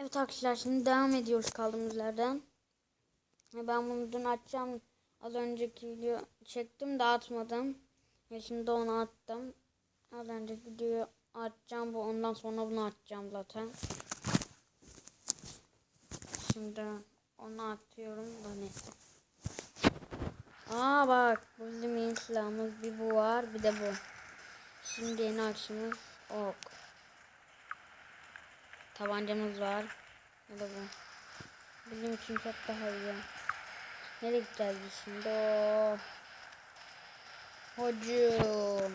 Evet arkadaşlar şimdi devam ediyoruz kaldığımız yerden. Ve Ben bunu dün açacağım. Az önceki video çektim de atmadım. Ve şimdi onu attım. Az önceki videoyu atacağım. Bu ondan sonra bunu atacağım zaten. Şimdi onu atıyorum da neyse. Aa bak bu bizim silahımız. Bir bu var bir de bu. Şimdi yeni açımız ok. Tabancamız var. Bu da bu. Bizim için çok daha iyi. Nereye gideceğiz biz şimdi? Oo. Hocam.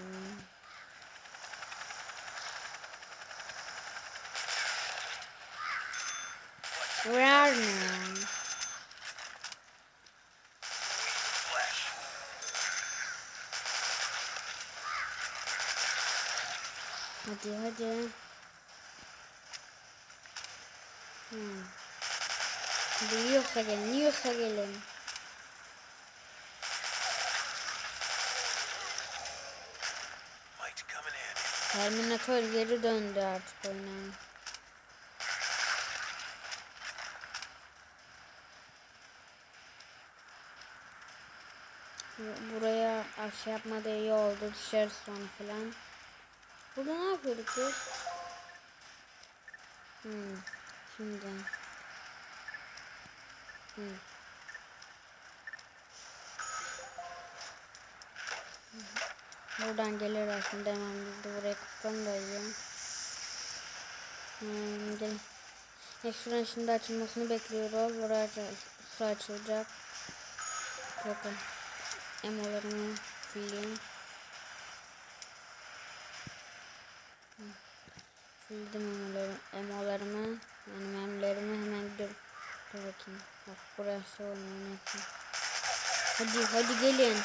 Where flesh. Hadi hadi. Hmm. Hadi yiyorsa gelin, yiyorsa gelin. Terminator geri döndü artık oyuna. Bu- Buraya aşağı yapmadı iyi oldu. Dışarı sonra falan. Burada ne yapıyorduk biz? Hmm. Şimdi. Hmm. Buradan gelir aslında hemen biz de buraya kapıdan da iyi. Hmm, gel. Ya şuranın şimdi açılmasını bekliyoruz. Buraya açılacak. Bakın. Emolarımı fulleyim. Fullledim emolarımı. Yani memlerimi hemen gidiyorum. Dur bakayım. Bak burası olmuyor. Hadi hadi gelin.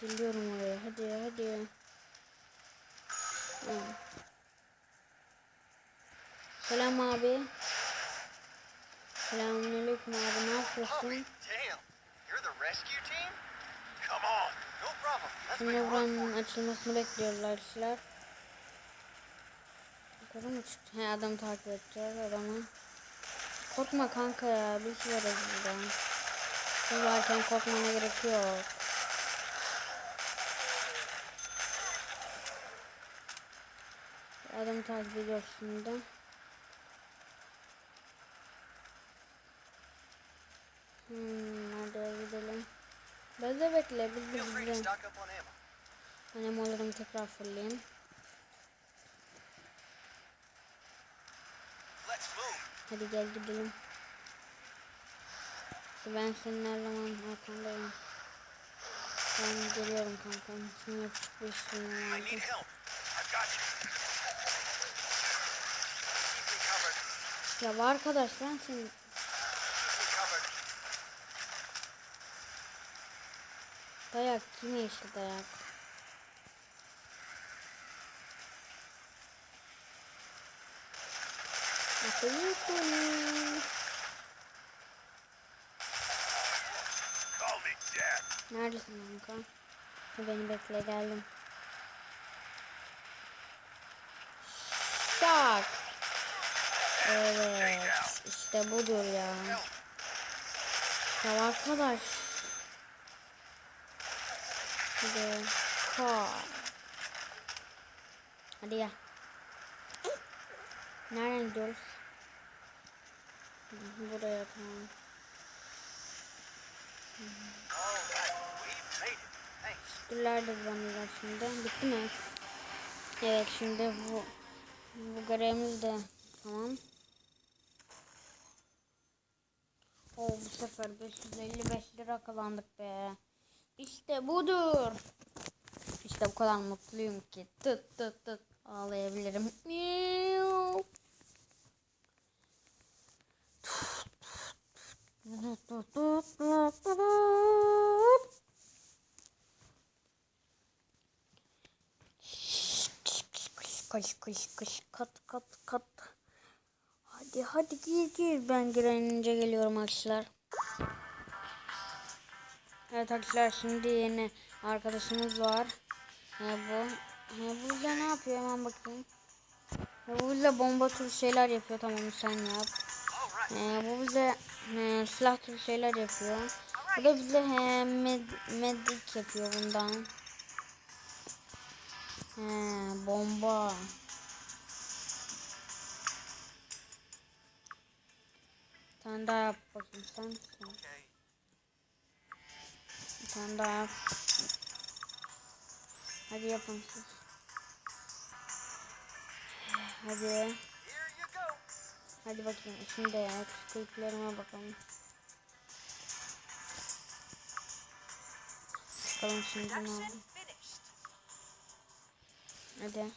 Geliyorum oraya. Hadi hadi. Hı. Selam abi. Selamünaleyküm abi. Ne yapıyorsun? You're the rescue team? Şimdi buranın açılmasını bekliyorlar işler. Yukarı mı çıktı? He adamı takip edeceğiz adamı. Korkma kanka ya. Biz varız burada. Biz varken korkmana gerek yok. Adamı takip ediyoruz şimdi. Hmm, hadi gidelim. Biz de bekle, biz de Feel free to biz de. stock up on ammo. Ben emolarımı tekrar fırlayayım. Hadi gel gidelim. Ben senin her zaman arkandayım. Ben geliyorum kanka. Şimdi yapacak bir me covered. Ya arkadaş ben seni... Dayak kime işte dayak. Atayım Dad. Neredesin kanka? Beni bekle geldim. Şak. Evet. işte budur ya. Ya arkadaş. Hadi. Ha. Hadi ya. Nereden gidiyoruz? Buraya tamam. Teşekkürler de buranın şimdi. Bitti mi? Evet şimdi bu bu görevimiz de tamam. Oo bu sefer 555 lira kazandık be. İşte budur. İşte bu kadar mutluyum ki. Tıt tıt tıt ağlayabilirim. Kış kış kış kat kat kat. Hadi hadi gir gir. Ben girenince geliyorum arkadaşlar. Evet arkadaşlar şimdi yeni arkadaşımız var. He bu. He burada ne yapıyor hemen bakayım. He bu bize bomba türü şeyler yapıyor tamam sen yap. He bu bize silah türü şeyler yapıyor. Bu da bize he, med, medik yapıyor bundan. He, bomba. Tane daha yap bakayım sen. sen. Tane daha. Hadi yapın siz. Hadi. Hadi bakayım. Şimdi ya. Kliplerime bakalım. Bakalım şimdi ne oldu. Hadi.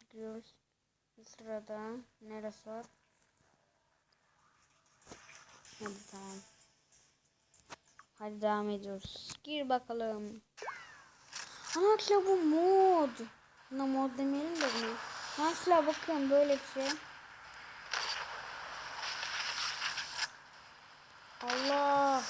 Gidiyoruz. Sırada neresi var? Hadi tamam. Hadi devam ediyoruz. Gir bakalım. Arkadaşlar bu mod. Buna mod demeyelim de bunu. Arkadaşlar bakın böyle bir şey. Allah.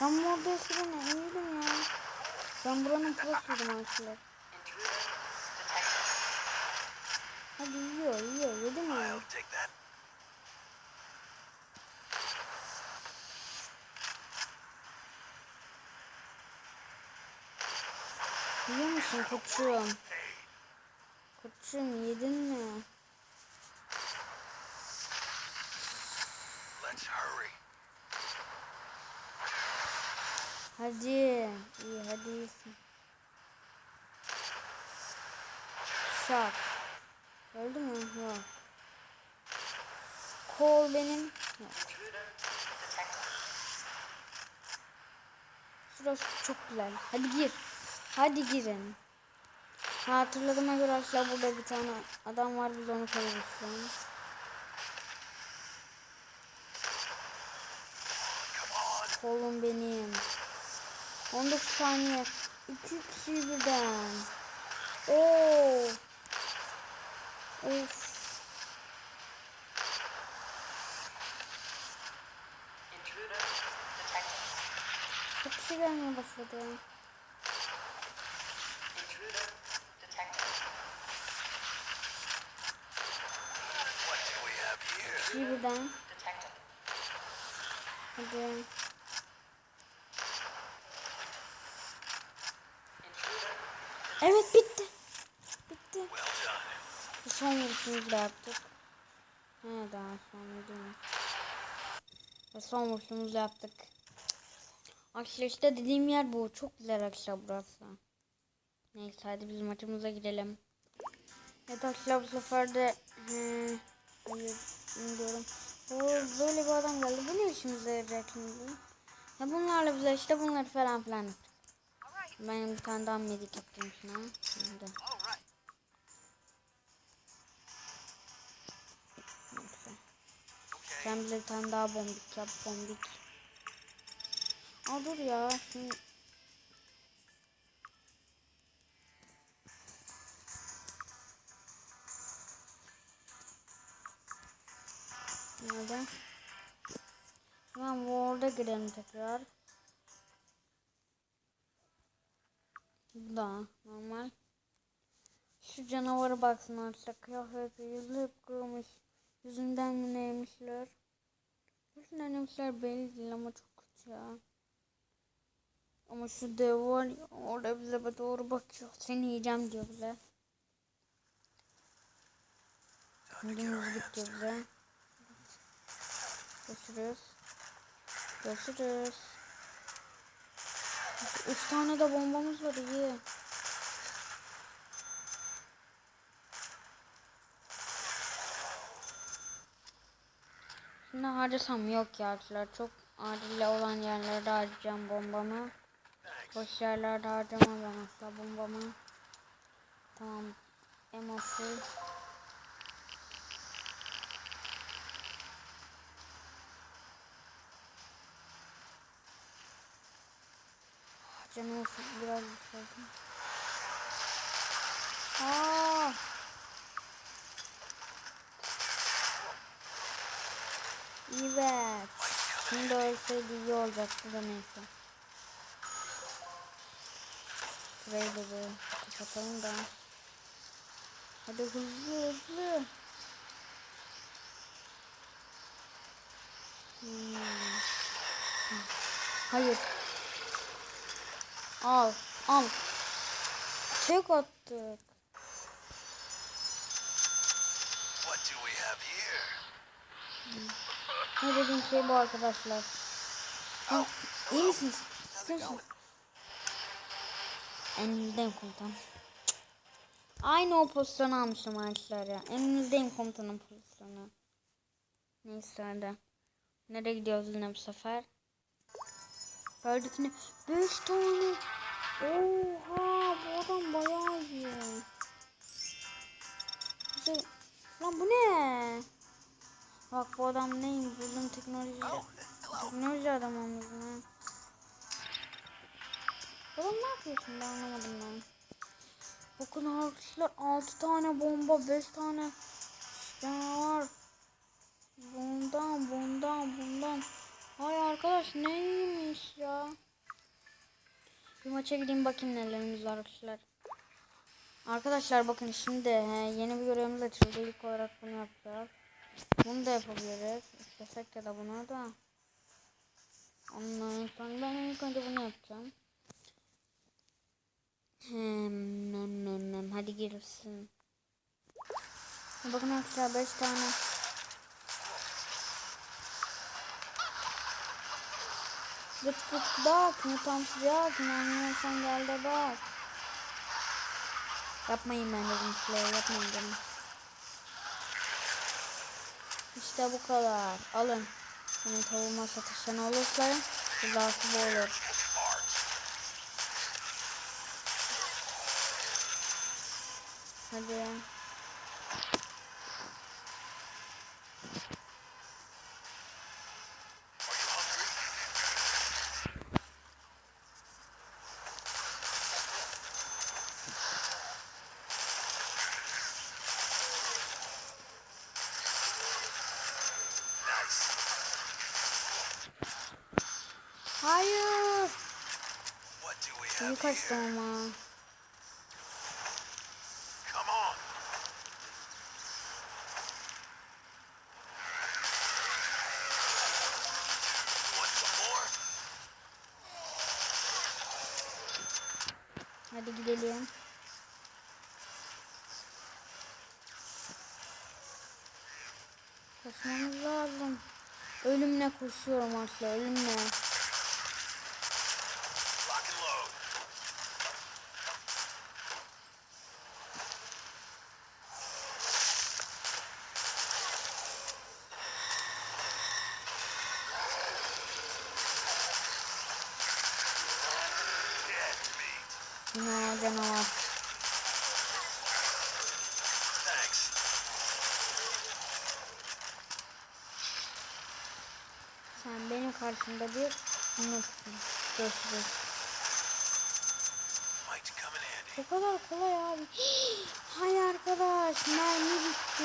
Ben mod eskiden iyiydim ya. Ben buranın prosuydum arkadaşlar. Hadi yiyor yiyor yedi mi? Yiyor musun koçum? Koçum yedin mi? Hadi. İyi hadi iyisin. Şak. Öldü mü? Yok. Kol benim. Yok. Şurası çok güzel. Hadi gir. Hadi girin. Ha, hatırladığıma göre aşağı burada bir tane adam var biz onu on. Kolum benim. 19 saniye. İki kişi birden. Oo. Of. Kişi gelmeye başladı. Birden. Hadi. Evet bitti. Bitti. Well done. Bir vuruşumuzu da yaptık. He daha sonra değil mi? Ve son vuruşumuzu yaptık. Arkadaşlar işte dediğim yer bu. Çok güzel arkadaşlar burası. Neyse hadi biz maçımıza girelim. Evet arkadaşlar bu sefer de he, hayır bilmiyorum. Bu böyle bir adam geldi. Bu ne işimize yarayacak şimdi? Ya bunlarla bize işte bunları falan filan. Ben bir tane daha medik yaptım şuna. Şimdi. Bize bir tane daha bombik yap bombik. Aa dur ya. Şimdi... Nerede? Hemen World'a girelim tekrar. Bu da normal. Şu canavara baksın artık. Kıyafeti yüzü hep kırılmış. Yüzünden mi neymişler? Yüzünden neymişler belli değil ama çok kötü ya. Ama şu dev var ya orada bize doğru bakıyor. Seni yiyeceğim diyor bize. Git diyor bize. Görüşürüz. Görüşürüz. Üç tane de bombamız var iyi. Şimdi harcasam yok ya arkadaşlar. Çok acil olan yerlerde harcayacağım bombamı. Boş yerlerde harcamam ben asla bombamı. Tamam. Emo full. Canım biraz yükseldim. Aa! Evet. Şimdi ölseydi iyi olacaktı da neyse. Şurayı da kapatalım da. Hadi hızlı hızlı. Hmm. Hayır. Al, al. Tek attık. What do we have here? Ne dediğim şey bu arkadaşlar. Ha, iyi misiniz? How's İstiyor it musunuz? going? Emrindeyim komutanım. Aynı o pozisyonu almışım arkadaşlar ya. Emrindeyim komutanım pozisyonu. Neyse hadi. Nereye gidiyoruz yine bu sefer? Gördük ne? 5 tane. Oha bu adam bayağı iyi. Lan bu ne? Bak bu adam neyim? Buldum teknoloji. Teknoloji adamımız mı? Oğlum ne yapıyorsun ben anlamadım ben. Bakın arkadaşlar 6 tane bomba 5 tane canavar. Bundan bundan bundan. Hay arkadaş neymiş ya. Bir maça gideyim bakayım nelerimiz var arkadaşlar. Arkadaşlar bakın şimdi yeni bir görevimiz açıldı. İlk olarak bunu yapacağız. Bunu da yapabiliriz. İstesek ya da bunu da. Ondan sonra ben ilk önce bunu yapacağım. Hmm, nem, nem, nem. Hadi girsin. Bakın arkadaşlar 5 tane. Gıt gıt bak. Ne tam sıcak. İnanmıyorsan gel de bak. Yapmayın ben dedim play. Yapmayın dedim. İşte bu kadar. Alın. Bunun savunma satıştan olursa cezası bu olur. Hadi. Have kaçtı ama. Hadi gidelim. Koşmamız lazım. Ölümle koşuyorum aslında ölümle. Karşımda bir. Görüşürüz. Bu kadar kolay abi. Hay arkadaş mermi bitti.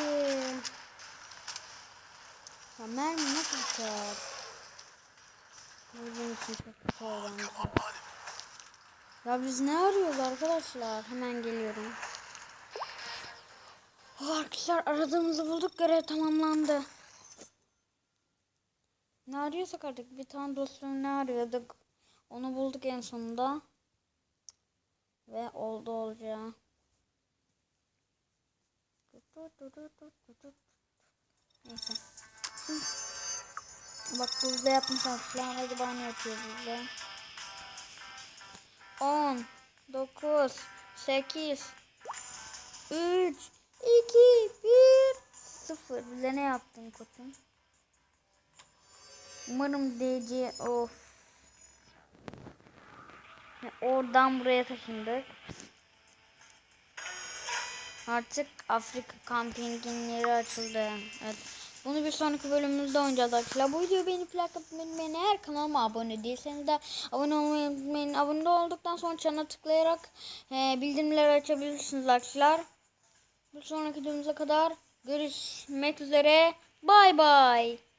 Ya mermi nasıl biter? Bu bizim için çok kötü oldu. Ya biz ne arıyoruz arkadaşlar? Hemen geliyorum. Oh, arkadaşlar aradığımızı bulduk. Görev tamamlandı. Ne arıyorsak artık bir tane dostluğu ne arıyorduk? Onu bulduk en sonunda. Ve oldu olacağı. Neyse. Bak buzda yapmış arkadaşlar. Hadi bana ne yapıyor buzda? 10 9 8 3 2 1 0 Bize ne yaptın koçum? Umarım DC of Oradan buraya taşındık. Artık Afrika kampingin yeri açıldı. Evet. Bunu bir sonraki bölümümüzde oynayacağız arkadaşlar. Bu videoyu beğenip like atmayı unutmayın. Eğer kanalıma abone değilseniz de abone olmayı unutmayın. Abone olduktan sonra çana tıklayarak e, bildirimleri açabilirsiniz arkadaşlar. Bir sonraki videomuza kadar görüşmek üzere. Bay bay.